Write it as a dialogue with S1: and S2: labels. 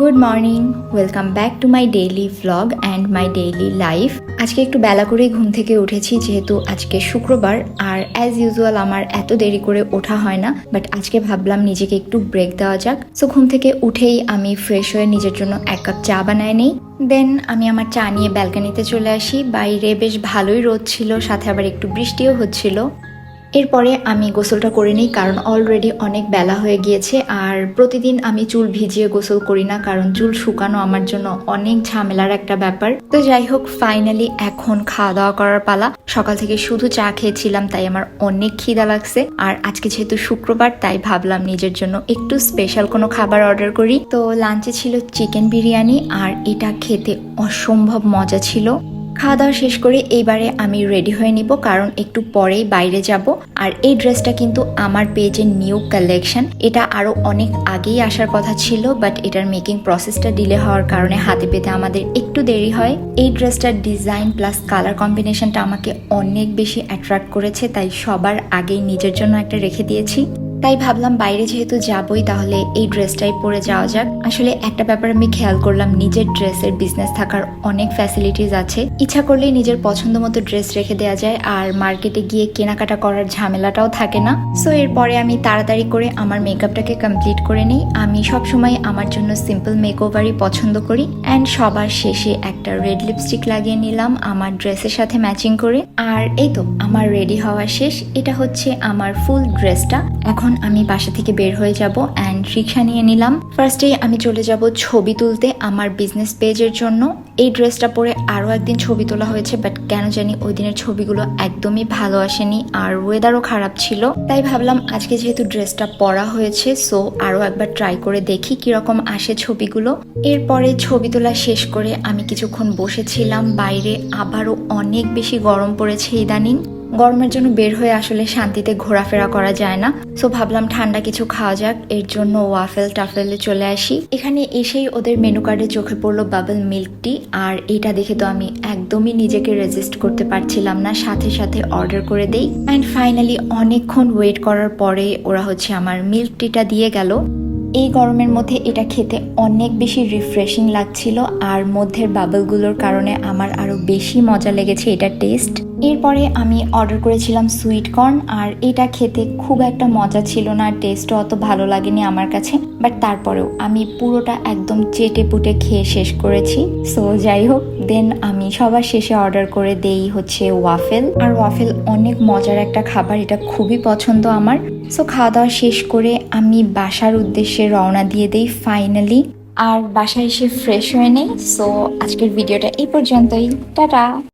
S1: Good morning welcome back to my daily vlog and my daily life আজকে একটু বেলা করেই ঘুম থেকে উঠেছি, যেহেতু আজকে শুক্রবার, আর অ্যাজ ইউজুয়াল আমার এত দেরি করে ওঠা হয় না বাট আজকে ভাবলাম নিজেকে একটু ব্রেক দেওয়া যাক। সো ঘুম থেকে উঠেই আমি ফ্রেশ হয়ে নিজের জন্য এক কাপ চা বানায় নেই। দেন আমি আমার চা নিয়ে ব্যালকানিতে চলে আসি। বাইরে বেশ ভালোই রোদ ছিল, সাথে আবার একটু বৃষ্টিও হচ্ছিল। এরপরে আমি গোসলটা করে নিই, কারণ অলরেডি অনেক বেলা হয়ে গিয়েছে, আর প্রতিদিন আমি চুল ভিজিয়ে গোসল করি না, কারণ চুল শুকানো আমার জন্য অনেক ঝামেলার একটা ব্যাপার। তো যাই হোক ফাইনালি এখন খাওয়া দাওয়া করার পালা। সকাল থেকে শুধু চা খেয়েছিলাম, তাই আমার অনেক খিদা লাগছে। আর আজকে যেহেতু শুক্রবার, তাই ভাবলাম নিজের জন্য একটু স্পেশাল কোনো খাবার অর্ডার করি। তো লাঞ্চে ছিল চিকেন বিরিয়ানি, আর এটা খেতে অসম্ভব মজা ছিল। খাওয়া দাওয়া শেষ করে এইবারে আমি রেডি হয়ে নিব, কারণ একটু পরেই বাইরে যাব। আর এই ড্রেসটা কিন্তু আমার পেজের নিউ কালেকশন এটা আরও অনেক আগেই আসার কথা ছিল বাট এটার মেকিং প্রসেসটা ডিলে হওয়ার কারণে হাতে পেতে আমাদের একটু দেরি হয়। এই ড্রেসটার ডিজাইন প্লাস কালার কম্বিনেশনটা আমাকে অনেক বেশি অ্যাট্রাক্ট করেছে, তাই সবার আগেই নিজের জন্য একটা রেখে দিয়েছি। তাই ভাবলাম বাইরে যেহেতু যাবই, তাহলে এই ড্রেসটাই পরে যাওয়া যাক। আসলে একটা ব্যাপার আমি খেয়াল করলাম, নিজের ড্রেসের বিজনেস থাকার অনেক ফ্যাসিলিটিস আছে। ইচ্ছা করলেই নিজের পছন্দ মতো ড্রেস রেখে দেওয়া যায়, আর মার্কেটে গিয়ে কেনাকাটা করার ঝামেলাটাও থাকে না। সো এরপরে আমি তাড়াতাড়ি করে আমার মেকআপটাকে কমপ্লিট করে নিই। আমি সবসময় আমার জন্য সিম্পল মেকওভারই পছন্দ করি অ্যান্ড সবার শেষে একটা রেড লিপস্টিক লাগিয়ে নিলাম আমার ড্রেসের সাথে ম্যাচিং করে। আর এই তো, আমার রেডি হওয়া শেষ। এটা হচ্ছে আমার ফুল ড্রেসটা এখন আমি বাসা থেকে বের হয়ে যাব অ্যান্ড রিক্সা নিয়ে নিলাম। ফার্স্টে আমি চলে যাব ছবি তুলতে আমার বিজনেস পেজের জন্য। এই ড্রেসটা পরে আরও একদিন ছবি তোলা হয়েছে বাট কেন জানি ওই দিনের ছবিগুলো একদমই ভালো আসেনি আর ওয়েদারও খারাপ ছিল। তাই ভাবলাম আজকে যেহেতু ড্রেসটা পরা হয়েছে সো আরও একবার ট্রাই করে দেখি কীরকম আসে ছবিগুলো। এরপরে ছবি তোলা শেষ করে আমি কিছুক্ষণ বসেছিলাম, বাইরে আবারও অনেক বেশি গরম পড়েছে ইদানিং। গরমের জন্য বের হয়ে আসলে শান্তিতে ঘোরাফেরা করা যায় না। সো ভাবলাম ঠান্ডা কিছু খাওয়া যাক। এর জন্য ওয়াফেল টাফেলে চলে আসি। এখানে এসেই ওদের মেনু কার্ডে চোখে পড়ল বাবল মিল্ক টি আর এটা দেখে তো আমি একদমই নিজেকে রেজিস্ট করতে পারছিলাম না। সাথে সাথে অর্ডার করে দেই। অ্যান্ড ফাইনালি অনেকক্ষণ ওয়েট করার পরে ওরা হচ্ছে আমার মিল্ক টিটা দিয়ে গেল। এই গরমের মধ্যে এটা খেতে অনেক বেশি রিফ্রেশিং লাগছিল। আর মধ্যের বাবলগুলোর কারণে আমার আরও বেশি মজা লেগেছে এটার টেস্ট এরপরে আমি অর্ডার করেছিলাম সুইট কর্ন আর এটা খেতে খুব একটা মজা ছিল না টেস্টও অত ভালো লাগেনি আমার কাছে। বাট তারপরেও আমি পুরোটা একদম চেটে পুটে খেয়ে শেষ করেছি। সো যাই হোক দেন আমি সবার শেষে অর্ডার করে দেই হচ্ছে ওয়াফেল আর ওয়াফেল অনেক মজার একটা খাবার, এটা খুবই পছন্দ আমার। সো খাওয়া দাওয়া শেষ করে আমি বাসার উদ্দেশ্যে রওনা দিয়ে দেই ফাইনালি আর বাসায় এসে ফ্রেশ হয়ে নেই। সো আজকের ভিডিওটা এই পর্যন্তই। টাটা!